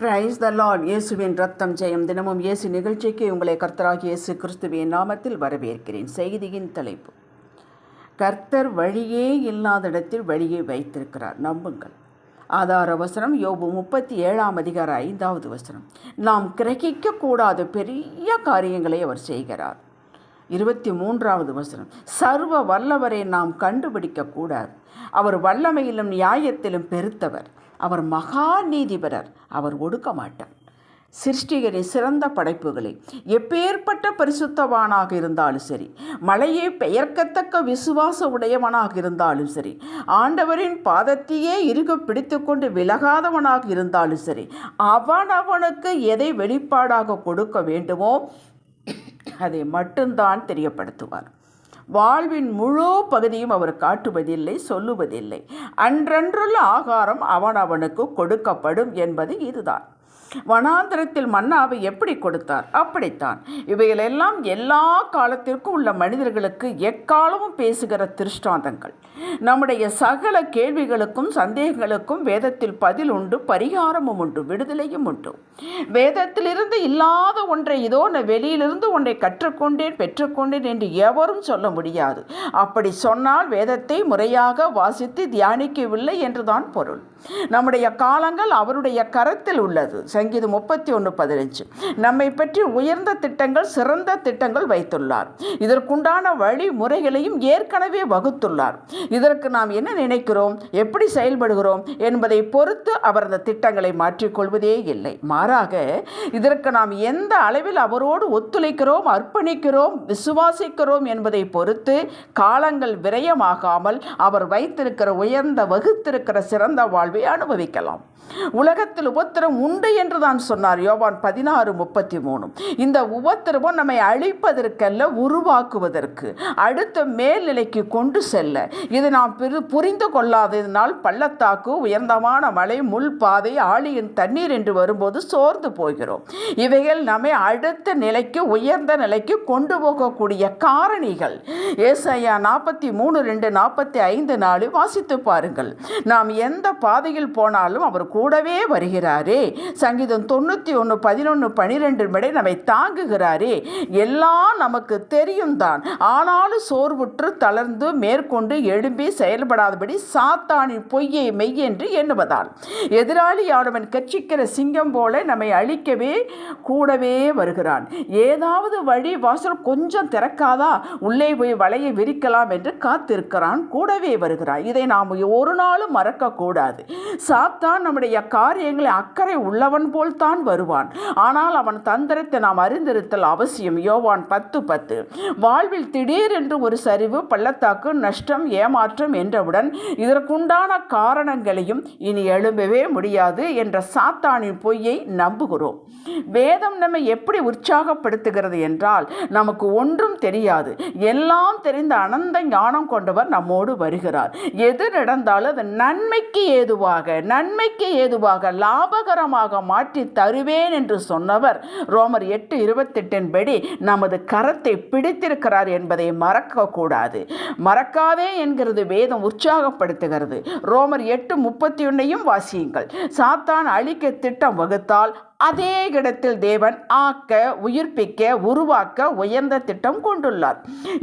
Praise the Lord இயேசுவின் ரத்தம் ஜெயம். தினமும் இயேசு நிகழ்ச்சிக்கு உங்களை கர்த்தராக இயேசு கிறிஸ்துவின் நாமத்தில் வரவேற்கிறேன். செய்தியின் தலைப்பு. கர்த்தர் வழியே இல்லாத இடத்தில் வழியை வைத்திருக்கிறார். நம்புங்கள். ஆதார வசனம் யோபு முப்பத்தி ஏழாம் அதிகார ஐந்தாவது வசனம். நாம் கிரகிக்கக்கூடாத பெரிய காரியங்களை அவர் செய்கிறார். இருபத்தி மூன்றாவது வசனம். சர்வ வல்லவரை நாம் கண்டுபிடிக்கக்கூடாது. அவர் வல்லமையிலும் நியாயத்திலும் பெருத்தவர். அவர் மகா நீதிபரர் அவர் ஒடுக்க மாட்டார் சிருஷ்டிகரின் சிறந்த படைப்புகளை எப்பேற்பட்ட பரிசுத்தவானாக இருந்தாலும் சரி மலையை பெயர்க்கத்தக்க விசுவாச உடையவனாக இருந்தாலும் சரி ஆண்டவரின் பாதத்தையே இருக பிடித்து கொண்டு விலகாதவனாக இருந்தாலும் சரி அவன் அவனுக்கு எதை வெளிப்பாடாக கொடுக்க வேண்டுமோ அதை மட்டும்தான் தெரியப்படுத்துவார். வாழ்வின் முழு பகுதியும் அவர் காட்டுவதில்லை சொல்லுவதில்லை. அன்றன்றுள்ள ஆகாரம் அவன் அவனுக்கு கொடுக்கப்படும் என்பது இதுதான். வனாந்திரத்தில் மன்னாவை எப்படி கொடுத்தார்? அப்படித்தான். இவைகளெல்லாம் எல்லா காலத்திற்கும் உள்ள மனிதர்களுக்கு எக்காலமும் பேசுகிற திருஷ்டாந்தங்கள். நம்முடைய சகல கேள்விகளுக்கும் சந்தேகங்களுக்கும் வேதத்தில் பதில் உண்டு பரிகாரமும் உண்டு விடுதலையும் உண்டு. வேதத்திலிருந்து இல்லாத ஒன்றை இதோ நான் வெளியிலிருந்து ஒன்றை கற்றுக்கொண்டேன் பெற்றுக்கொண்டேன் என்று எவரும் சொல்ல முடியாது. அப்படி சொன்னால் வேதத்தை முறையாக வாசித்து தியானிக்கவில்லை என்றுதான் பொருள். நம்முடைய காலங்கள் அவருடைய கரத்தில் உள்ளது. சங்கீதம் முப்பத்தி ஒன்று பதினஞ்சு. நம்மை பற்றி உயர்ந்த திட்டங்கள் சிறந்த திட்டங்கள் வைத்துள்ளார். இதற்குண்டான வழிமுறைகளையும் ஏற்கனவே வகுத்துள்ளார். இதற்கு நாம் என்ன நினைக்கிறோம்? எப்படி செயல்படுகிறோம்? என்பதை பொறுத்து அவர் அந்த திட்டங்களை மாற்றிக்கொள்வதே இல்லை. மாறாக இதற்கு நாம் எந்த அளவில் அவரோடு ஒத்துழைக்கிறோம் அர்ப்பணிக்கிறோம் விசுவாசிக்கிறோம் என்பதை பொறுத்து காலங்கள் விரயமாகாமல் அவர் வைத்திருக்கிற உயர்ந்த வகுத்திருக்கிற சிறந்த வாழ்வை அனுபவிக்கலாம். உலகத்தில் உபத்திரம் உண்டு என்று தான் சொன்னார். யோவான் பதினாறு முப்பத்தி மூணு இந்த உபத்திரவம் நம்மை அழிப்பதற்கல்ல உருவாக்குவதற்கு. அடுத்த மேல்நிலைக்கு கொண்டு செல்ல. இது நாம் புரிந்து கொள்ளாததினால் பள்ளத்தாக்கு உயர்ந்தமான மலை முள் பாதை ஆழியின் தண்ணீர் என்று வரும்போது சோர்ந்து போகிறோம். இவைகள் நம்மை அடுத்த நிலைக்கு உயர்ந்த நிலைக்கு கொண்டு போகக்கூடிய காரணிகள். ஏசையா நாற்பத்தி மூணு ரெண்டு நாற்பத்தி ஐந்து நாலு வாசித்து பாருங்கள். நாம் எந்த பாதையில் போனாலும் அவர் கூடவே வருகிறாரே. சங்கீதம் தொண்ணூற்றி ஒன்று பதினொன்று பனிரெண்டு விட நம்மை தாங்குகிறாரே. எல்லாம் நமக்கு தெரியும் தான். ஆனாலும் சோர்வுற்று தளர்ந்து மேற்கொண்டு எழும்பி செயல்படாதபடி சாத்தானின் பொய்யை மெய் என்று எண்ணுவதால் எதிராளியானவன் கட்சிக்கிற சிங்கம் போல நம்மை அழிக்கவே கூடவே வருகிறான். ஏதாவது வழி வாசல் கொஞ்சம் திறக்காதா? உள்ளே போய் வலையை விரிக்கலாம் என்று காத்திருக்கிறான். கூடவே வருகிறான் இதை நாம் ஒரு நாளும் மறக்கக்கூடாது. சாத்தான் நம்முடைய காரியங்களை அக்கறை உள்ளவன் போல் தான் வருவான். ஆனால் அவன் தந்திரத்தை நாம் அறிந்திருத்தல் அவசியம். யோவான் பத்து பத்து. வாழ்வில் திடீரென்று ஒரு சரிவு பள்ளத்தாக்கு நஷ்டம் ஏமாற்றம் என்றவுடன் இதற்குண்டான காரணங்களையும் இனி எழும்பவே முடியாது என்ற சாத்தானின் பொய்யை நம்புகிறோம். வேதம் நம்மை எப்படி உற்சாகப்படுத்துகிறது என்றால் நமக்கு ஒன்றும் தெரியாது. எல்லாம் தெரிந்த அனந்த ஞானம் கொண்டவர் நம்மோடு வருகிறார். எது நடந்தாலும் அது நன்மைக்கு ஏதுவாக நன்மைக்கு ஏதுவாக லாபகரமாக மாற்றி தருவேன் என்று சொன்னவர். ரோமர் எட்டு இருபத்தெட்டின் படி நமது கரத்தை பிடித்திருக்கிறார் என்பதை மறக்கக்கூடாது. மறக்காதே என்கிறது வேதம் உற்சாகப்படுத்துகிறது. ரோமர் எட்டு முப்பத்தி ஒன்னையும் வாசியுங்கள். சாத்தான் அழிக்க திட்டம் வகுத்தால் அதே இடத்தில் தேவன் ஆக்க உயிர்ப்பிக்க உருவாக்க உயர்ந்த திட்டம் கொண்டுள்ளார்.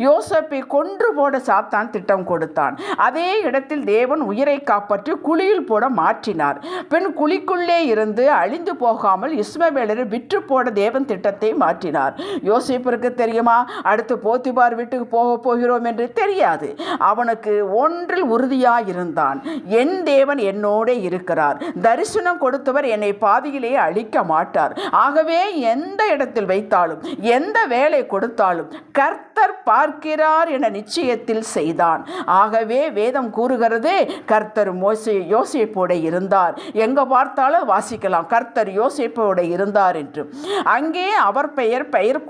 யோசப்பை கொன்று போட சாத்தான் திட்டம் கொடுத்தான். அதே இடத்தில் தேவன் உயிரை காப்பாற்றி குழியில் போட மாற்றினார். பின் குழிக்குள்ளே இருந்து அழிந்து போகாமல் இஸ்மவேலரை விற்று போட தேவன் திட்டத்தை மாற்றினார். யோசிப்பிற்கு தெரியுமா? அடுத்து போத்திபார் வீட்டுக்கு போக போகிறோம் என்று தெரியாது. அவனுக்கு ஒன்றில் உறுதியாக இருந்தான் என் தேவன் என்னோட இருக்கிறார். தரிசனம் கொடுத்தவர் என்னை பாதியிலே அழிக்க மாட்டார். ஆகவே எந்த இடத்தில் வைத்தாலும் எந்த வேலை கொடுத்தாலும் கர்த்தர் பார்க்கிறார் என நிச்சயத்தில் செய்தான். ஆகவே வேதம் கூறுகிறது கர்த்தர் மோசி யோசிப்போட இருந்தார். எங்க பார்த்தாலும் வாசிக்கலாம் கர்த்தர் யோசிப்போட இருந்தார் என்று. அங்கே அவர் பெயர் பெயர்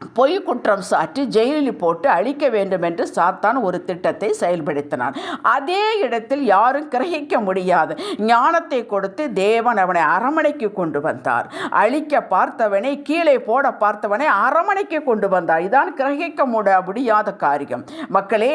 பொய் குற்றம் சாட்டி ஜெயிலில் போட்டு அழிக்க வேண்டும் என்று சாத்தான் ஒரு திட்டத்தை செயல்படுத்தினான். அதே இடத்தில் யாரும் கிரகிக்க முடியாது. ஞானத்தை கொடுத்து தேவன் அவனை அரமனைக்கு கொண்டு வந்தார். அழிக்க பார்த்தவனை கீழே போட பார்த்தவனை அரமனைக்கு கொண்டு வந்தார். இதான் கிரகிக்க முட முடியாத காரியம். மக்களே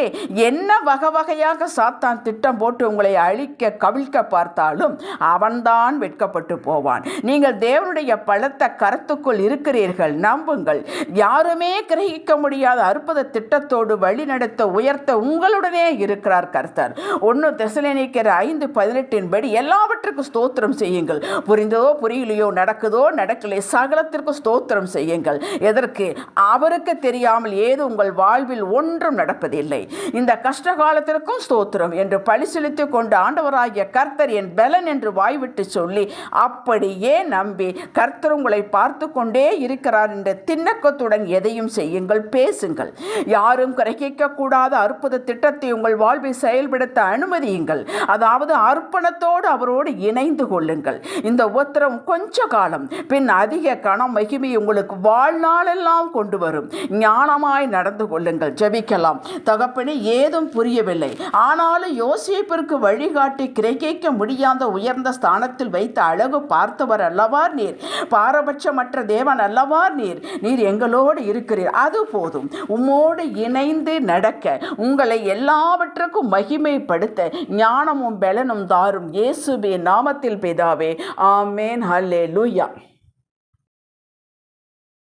என்ன வகை வகையாக சாத்தான் திட்டம் போட்டு உங்களை அழிக்க கவிழ்க்க பார்த்தாலும் அவன்தான் வெட்கப்பட்டு போவான். நீங்கள் தேவனுடைய பலத்த கருத்துக்குள் இருக்கிறீர்கள். நம்புங்கள். யாருமே கிரகிக்க முடியாத அற்புத திட்டத்தோடு வழிநடத்த உயர்த்த உங்களுடனே இருக்கிறார் கர்த்தர். ஒன்று தெசலேனிக்கிற ஐந்து பதினெட்டின் படி எல்லாவற்றுக்கும் ஸ்தோத்திரம் செய்யுங்கள். புரிந்ததோ புரியலையோ நடக்குதோ நடக்கலை சகலத்திற்கும் ஸ்தோத்திரம் செய்யுங்கள். எதற்கு? அவருக்கு தெரியாமல் ஏது உங்கள் வாழ்வில் ஒன்றும் நடப்பதில்லை. இந்த கஷ்ட காலத்திற்கும் ஸ்தோத்திரம் என்று பழி செலுத்தி கொண்டு ஆண்டவராகிய கர்த்தர் என் பலன் என்று வாய்விட்டு சொல்லி அப்படியே நம்பி கர்த்தர் உங்களை பார்த்து கொண்டே இருக்கிறார் என்ற திண்ணக்கத்துடன் எதையும் செய்யுங்கள் பேசுங்கள். யாரும் கிரகிக்கக்கூடாத அற்புத திட்டத்தை உங்கள் வாழ்வை செயல்படுத்த அனுமதியுங்கள். அதாவது அர்ப்பணத்தோடு அவரோடு இணைந்து கொள்ளுங்கள். இந்த உத்தரம் கொஞ்ச காலம் பின் அதிக கணம் மகிமை உங்களுக்கு வாழ்நாளெல்லாம் கொண்டு வரும். ஞானமாய் நடந்து கொள்ளுங்கள் ஜெபிக்கலாம். தகப்பனே ஏதும் புரியவில்லை. ஆனாலும் யோசிப்பிற்கு வழிகாட்டி கிரகிக்க முடியாத உயர்ந்த ஸ்தானத்தில் வைத்த அழகு பார்த்தவர் அல்லவா நீர். பாரபட்சமற்ற தேவன் அல்லவார் நீர். நீர் எங்களோடு இருக்கிறீர். அது போதும். உம்மோடு இணைந்து நடக்க உங்களை எல்லாவற்றுக்கும் மகிமைப்படுத்த ஞானமும் பலனும் தாரும் இயேசுவே நாமத்தில் பிதாவே. ஆமேன். ஹல்லே லூயா